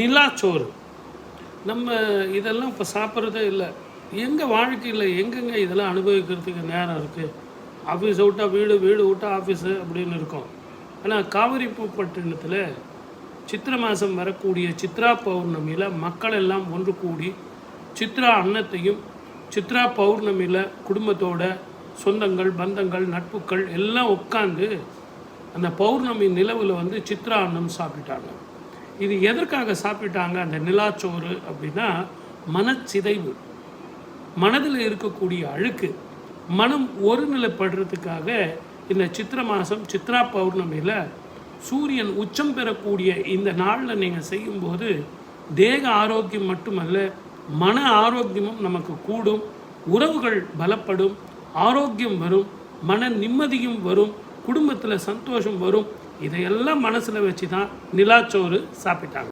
நிலாச்சோறு. நம்ம இதெல்லாம் இப்போ சாப்பிட்றதே இல்லை. எங்கள் வாழ்க்கையில் எங்கெங்க இதெல்லாம் அனுபவிக்கிறதுக்கு நேரம் இருக்குது ஆஃபீஸ் விட்டால் வீடு வீடு விட்டா ஆஃபீஸு அப்படின்னு இருக்கும். ஆனால் காவிரிப்பட்டினத்தில் சித்திரை மாதம் வரக்கூடிய சித்ரா பௌர்ணமியில் மக்கள் எல்லாம் ஒன்று கூடி சித்ரா அன்னத்தையும் சித்ரா பௌர்ணமியில் குடும்பத்தோட சொந்தங்கள் பந்தங்கள் நட்புகள் எல்லாம் உட்காந்து அந்த பௌர்ணமி நிலவில் வந்து சித்ரா அன்னம் சாப்பிட்டாங்க இது எதற்காக சாப்பிட்டாங்க? அந்த நிலாச்சோறு அப்படின்னா மனச்சிதைவு. மனதில் இருக்கக்கூடிய அழுக்கு. மனம் ஒருநிலைப்படுறதுக்காக இந்த சித்திர மாதம் சித்ரா பௌர்ணமியில் சூரியன் உச்சம் பெறக்கூடிய இந்த நாளில் நீங்கள் செய்யும்போது தேக ஆரோக்கியம் மட்டுமல்ல மன ஆரோக்கியமும் நமக்கு கூடும். உறவுகள் பலப்படும். ஆரோக்கியம் வரும். மன நிம்மதியும் வரும். குடும்பத்தில் சந்தோஷம் வரும். இதையெல்லாம் மனசில் வச்சு தான் நிலாச்சோறு சாப்பிட்டாங்க.